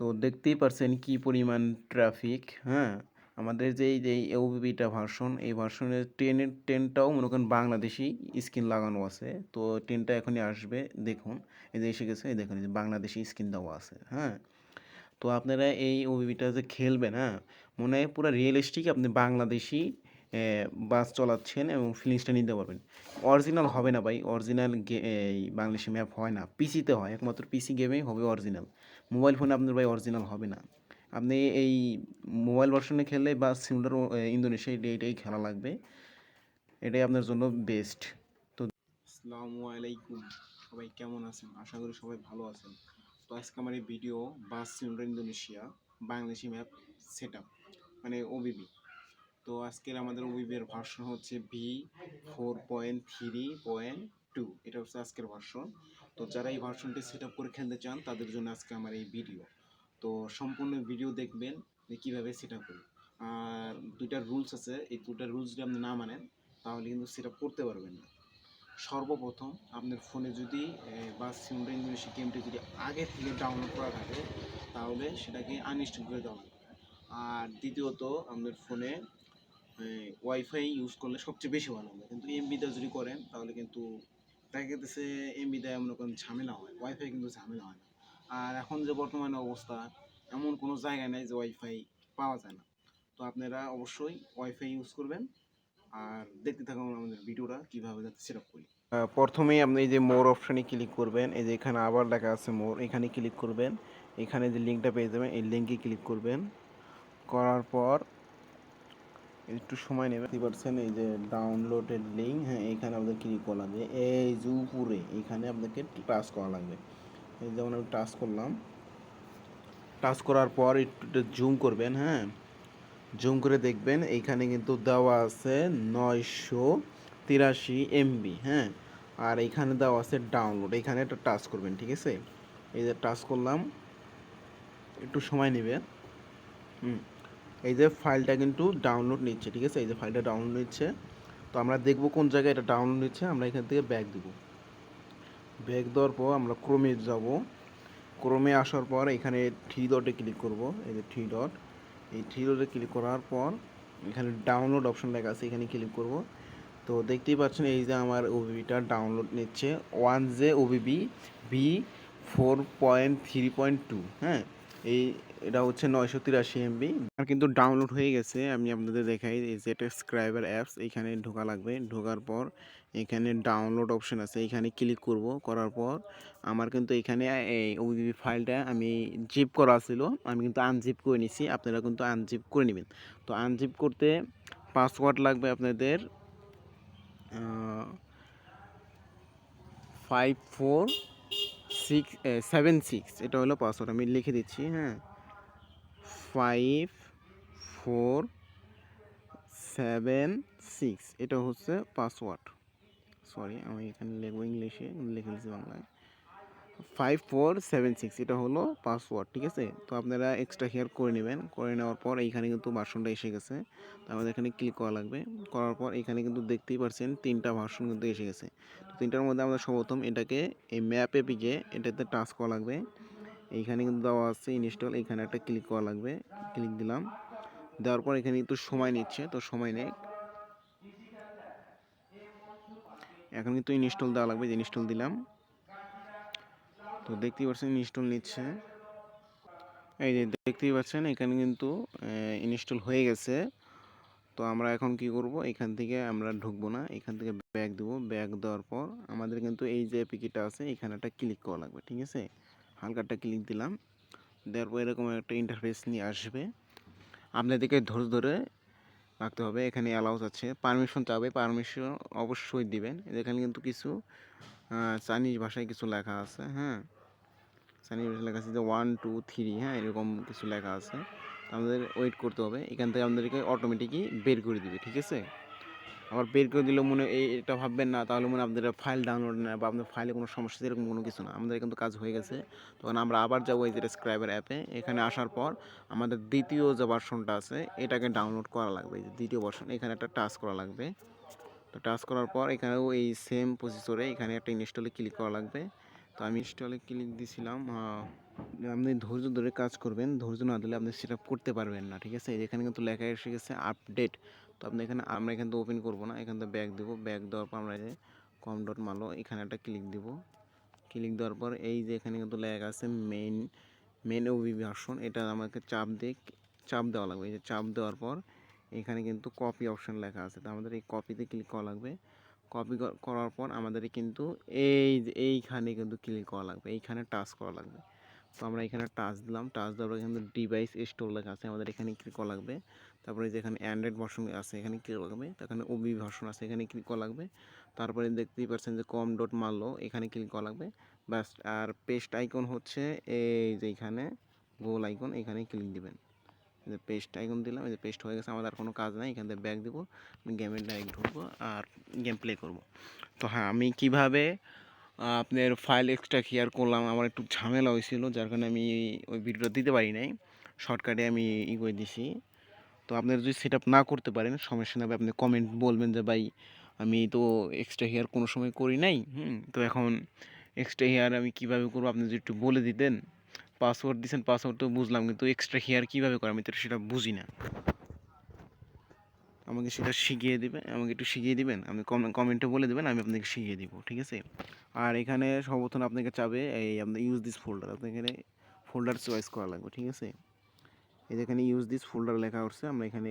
তো দেখতেই পারছেন কি পরিমাণ ট্রাফিক হ্যাঁ? আমাদের যে যে ওবিবিটা ভার্সন এই ভার্সনের ট্রেনের ট্রেনটাও মনে করেন বাংলাদেশি স্ক্রিন লাগানো আছে। তো ট্রেনটা এখনই আসবে, দেখুন। এই যে এসে গেছে, এই দেখুন, এই যে বাংলাদেশি স্ক্রিন দেওয়া আছে হ্যাঁ? তো আপনারা এই ওবিবিটা যে খেলবেন হ্যাঁ? মনে হয় পুরো রিয়েলিস্টিক আপনি বাংলাদেশি বাস চলাচ্ছেন এবং ফিলিংসটা নিতে পারবেন। অরিজিনাল হবে না ভাই অরিজিনাল এই বাংলাদেশি ম্যাপ হয় না। পিসিতে হয়, একমাত্র পিসি গেমেই হবে অরিজিনাল মোবাইল ফোনে আপনার ভাই অরিজিনাল হবে না। আপনি এই মোবাইল ভার্সনে খেললে বা সিমুলার ইন্দোনেশিয়া এটাই খেলা লাগবে। এটাই আপনার জন্য বেস্ট তো আসসালামু আলাইকুম। সবাই কেমন আছেন? আশা করি সবাই ভালো আছেন। তো আজকে আমার এই video bus simulator Indonesia, Bangladeshi map set মানে ওবিবি তো আজকের আমাদের ওবিবির ভার্সন হচ্ছে V four point three point two এটা হচ্ছে আজকের ভার্সন তো যারা এই ভার্সনটি সেট আপ করে খেলতে চান, তাদের জন্য আজকে আমার এই ভিডিও তো সম্পূর্ণ ভিডিও দেখবেন যে কীভাবে সেট আপ করি। আর দুইটা রুলস আছে, এই দুইটা রুলস যদি আপনি না মানেন, তাহলে কিন্তু সেট আপ করতে পারবেন না। সর্বপ্রথম আপনার ফোনে যদি বা সিমটা ইন্দোনেশিয়া গেমটি যদি আগে থেকে ডাউনলোড করা থাকে, তাহলে সেটাকে আনইনস্টল করে দেওয়া আর দ্বিতীয়ত, আপনার ফোনে ওয়াইফাই ইউজ করলে সবচেয়ে বেশি ভালো হবে। কিন্তু এমবিতে যদি করেন, তাহলে কিন্তু দেখা গেছে এমবিতে এমন কোনো ঝামেলা হয়। ওয়াইফাই কিন্তু ঝামেলা হয় না। আর এখন যে বর্তমানে অবস্থা, এমন কোনো জায়গা নেই যে ওয়াইফাই পাওয়া যায় না। তো আপনারা অবশ্যই ওয়াইফাই ইউজ করবেন। আর দেখতে থাকুন আমাদের ভিডিওটা, কীভাবে যাতে সেট করি প্রথমেই আপনি এই যে মোর অপশানে ক্লিক করবেন, এই যে এখানে আবার লেখা আছে মোর এখানে ক্লিক করবেন। এখানে যে লিঙ্কটা পেয়ে যাবেন, এই লিঙ্কে ক্লিক করবেন। করার পর একটু সময় নেবে পাচ্ছেন এই যে ডাউনলোডের লিঙ্ক হ্যাঁ এখানে আপনাদের ক্লিক করা লাগবে? এই যে উপরে, এখানে আপনাকে টাচ করা লাগবে। এই যেমন আমি টাচ করলাম। টাচ করার পর একটু জুম করবেন হ্যাঁ। জুম করে দেখবেন এইখানে কিন্তু দেওয়া আছে নয়শো তিরাশি এমবি হ্যাঁ। আর এইখানে দেওয়া আছে ডাউনলোড এখানে একটা টাচ করবেন, ঠিক আছে? এই যে টাচ করলাম। একটু সময় নেবে। হুম। এই যে ফাইলটা কিন্তু ডাউনলোড নিচ্ছে, ঠিক আছে? এই যে ফাইলটা ডাউনলোড নিচ্ছে। তো আমরা দেখব কোন জায়গায় এটা ডাউনলোড নিচ্ছে, আমরা এখান থেকে ব্যাক দেব। ব্যাক দেওয়ার পর আমরা ক্রোমে যাব। ক্রোমে আসার পর এখানে থ্রি ডটে ক্লিক করব, এই যে থ্রি ডট এই থ্রি ডটে ক্লিক করার পর এখানে ডাউনলোড অপশন লেখা আছে, এখানে ক্লিক করব। তো দেখতেই পাচ্ছেন এই যে আমার ওবিবিটা ডাউনলোড নিচ্ছে। One J OBB V four point three point two হ্যাঁ? এই এটা হচ্ছে নয়শো তিরাশি এমবি। আর কিন্তু ডাউনলোড হয়ে গেছে, আমি আপনাদের দেখাই। এই যে স্ক্রাইবার অ্যাপস এখানে ঢোকা লাগবে। ঢোকার পর এখানে ডাউনলোড অপশন আছে। এখানে ক্লিক করব, করার পর আমার কিন্তু এখানে এই ওবিবি ফাইলটা আমি জিপ করা ছিল। আমি কিন্তু আনজিপ করে নিছি। আপনারা কিন্তু আনজিপ করে নেবেন। তো আনজিপ করতে পাসওয়ার্ড লাগবে আপনাদের five four six seven six এটা হলো পাসওয়ার্ড আমি লিখে দিচ্ছি হ্যাঁ। ফাইভ ফোর সেভেন সিক্স এটা হচ্ছে পাসওয়ার্ড সরি আমি এখানে লিখব ইংলিশে, লিখে দিচ্ছি বাংলায়। ফাইভ ফোর সেভেন সিক্স এটা হলো পাসওয়ার্ড ঠিক আছে? তো আপনারা এক্সট্রা হেয়ার করে নেবেন। করে নেওয়ার পর এইখানে কিন্তু ভার্সনটা এসে গেছে। তো আমাদের এখানে ক্লিক করা লাগবে। করার পর এখানে কিন্তু দেখতেই পারছেন তিনটা ভার্সন কিন্তু এসে গেছে। তো তিনটার মধ্যে আমরা সর্বপ্রথম এটাকে এই ম্যাপে পিকে এটাতে টাচ করা লাগবে। এইখানে কিন্তু দেওয়া আছে ইনস্টল এখানে একটা ক্লিক করা লাগবে ক্লিক দিলাম। দেওয়ার পর এখানে একটু সময় নিচ্ছে, তো সময় নেই। এখন কিন্তু ইনস্টল দেওয়া লাগবে, যে ইনস্টল দিলাম। তো দেখতেই পাচ্ছেন ইনস্টল নিচ্ছে। এই যে দেখতেই পাচ্ছেন, এখানে কিন্তু ইনস্টল হয়ে গেছে। তো আমরা এখন কি করব, এখান থেকে আমরা ঢুকবো না, এখান থেকে ব্যাগ দেবো। ব্যাগ দেওয়ার পর আমাদের কিন্তু এই যে পিকিটা আছে, এখানে একটা ক্লিক করা লাগবে, ঠিক আছে? হালকাটা ক্লিক দিলাম। দেওয়ার পর এরকম একটা ইন্টারফেস নিয়ে আসবে। আপনাদেরকে ধরে ধরে রাখতে হবে। এখানে অ্যালাউস আছে। পারমিশন চাবে। পারমিশন অবশ্যই দিবেন। এখানে কিন্তু কিছু চাইনিজ ভাষায় কিছু লেখা আছে হ্যাঁ? চাইনিজ ভাষায় লেখা আছে যে ওয়ান টু থ্রি হ্যাঁ? এরকম কিছু লেখা আছে। আমাদের ওয়েট করতে হবে। এখান থেকে আমাদেরকে অটোমেটিকই বের করে দিবে, ঠিক আছে? আবার বের করে দিলেও মনে এটা ভাববেন না, তাহলে মনে আপনাদের ফাইল ডাউনলোড না বা আপনার ফাইলে কোনো সমস্যা এরকম কোনো কিছু না। আমাদের কিন্তু কাজ হয়ে গেছে। তখন আমরা আবার যাব এই যে স্ক্রাইবার অ্যাপে এখানে আসার পর আমাদের দ্বিতীয় যে ভার্সনটা আছে, এটাকে ডাউনলোড করা লাগবে। দ্বিতীয় ভার্সন এখানে একটা টাচ করা লাগবে। তো টাচ করার পর এখানেও এই সেম প্রসেসরে এখানে একটা ইনস্টলে ক্লিক করা লাগবে। তো আমি ইনস্টলে ক্লিক দিছিলাম আপনি ধৈর্য ধরে কাজ করবেন, ধৈর্য না দিলে আপনি সেট করতে পারবেন না, ঠিক আছে? এখানে কিন্তু লেখা এসে গেছে আপডেট তো আপনি এখানে, আমরা এখান থেকে ওপেন করব না, এখান থেকে ব্যাক দেবো ব্যাগ দেওয়ার পর আমরা যে কম ডট মালো এখানে একটা ক্লিক দিব। ক্লিক দেওয়ার পর এই যে এখানে কিন্তু লেখা আছে মেইন মেন ওবি ভার্সন এটা আমাকে চাপ দিয়ে, চাপ দেওয়া লাগবে, এই যে চাপ দেওয়ার পর এখানে কিন্তু কপি অপশন লেখা আছে, তো আমাদের এই কপিতে ক্লিক করা লাগবে। কপি করার পর আমাদের কিন্তু এই এইখানে কিন্তু ক্লিক করা লাগবে, এইখানে টাচ করা লাগবে। তো আমরা এখানে টাচ দিলাম। টাচ দেওয়ার পর কিন্তু ডিভাইস স্টোর লেখা আছে। আমাদের এখানে ক্লিক করা লাগবে? তারপরে যেখানে অ্যান্ড্রয়েড ভার্সন আছে, এখানে ক্লিক লাগবে? এখানে ওবি ভার্সন আছে, এখানে ক্লিক করা লাগবে? তারপরে দেখতেই পাচ্ছেন যে কম ডট মারলো এখানে ক্লিক করা লাগবে? ব্যাস, আর পেস্ট আইকন হচ্ছে এই যে এখানে গোল আইকন এখানে ক্লিক দিবেন। যে পেস্ট আইকন দিলাম, এই যে পেস্ট হয়ে গেছে, আমাদের আর কোনো কাজ নাই। এখান থেকে ব্যাক দেবো গেমে ডাইরেক্ট ঢুকবো আর গেম প্লে করব। তো হ্যাঁ আমি কীভাবে আপনার ফাইল এক্সট্রা ক্লিয়ার করলাম। আমার একটু ঝামেলা হয়েছিল, যার কারণে আমি ওই ভিডিওটা দিতে পারি নাই। শর্টকাটে আমি ই করে দিছি। তো আপনারা যদি সেট না করতে পারেন, সমস্যা নেই আপনি কমেন্ট বলবেন যে, ভাই, আমি তো এক্সট্রা হেয়ার কোনো সময় করি নাই। হুম, তো এখন এক্সট্রা হেয়ার আমি কীভাবে করব? আপনি যদি একটু বলে দিতেন। পাসওয়ার্ড দিয়েছেন পাসওয়ার্ড তো বুঝলাম, কিন্তু এক্সট্রা হেয়ার কীভাবে করে? আমি তো সেটা বুঝি না। আমাকে সেটা শিখিয়ে দেবে, আমাকে একটু শিখিয়ে দিবেন আপনি কমেন্টে বলে দেবেন, আমি আপনাকে শিখিয়ে দিব, ঠিক আছে? আর এখানে সর্বপ্রথম আপনাকে চাবে এই আপনার ইউজ দিস ফোল্ডার আপনি এখানে ফোল্ডার চয়েস করা লাগবে, ঠিক আছে? এই যে এখানে ইউজ দিস ফোল্ডার লেখা উঠছে, আমরা এখানে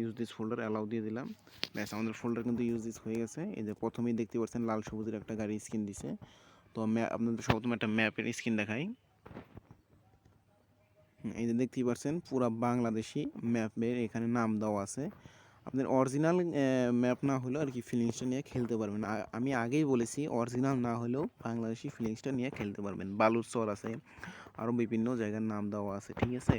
ইউজ দিস ফোল্ডার অ্যালাউ দিয়ে দিলাম। ব্যাস, আমাদের ফোল্ডার কিন্তু ইউজ দিস হয়ে গেছে। এই যে প্রথমেই দেখতে পাচ্ছেন লাল সবুজের একটা গাড়ি স্ক্রিন দিছে। তো ম্যাপ আপনাদের সর্বপ্রথম একটা ম্যাপের স্ক্রিন দেখাই। এই যে দেখতেই পাচ্ছেন, পুরা বাংলাদেশি ম্যাপের এখানে নাম দেওয়া আছে। আপনার অরিজিনাল ম্যাপ না হলেও আর কি ফিলিংসটা নিয়ে খেলতে পারবেন। আমি আগেই বলেছি অরিজিনাল না হলেও বাংলাদেশি ফিলিংসটা নিয়ে খেলতে পারবেন। বালুর চর আছে আরও বিভিন্ন জায়গার নাম দেওয়া আছে, ঠিক আছে?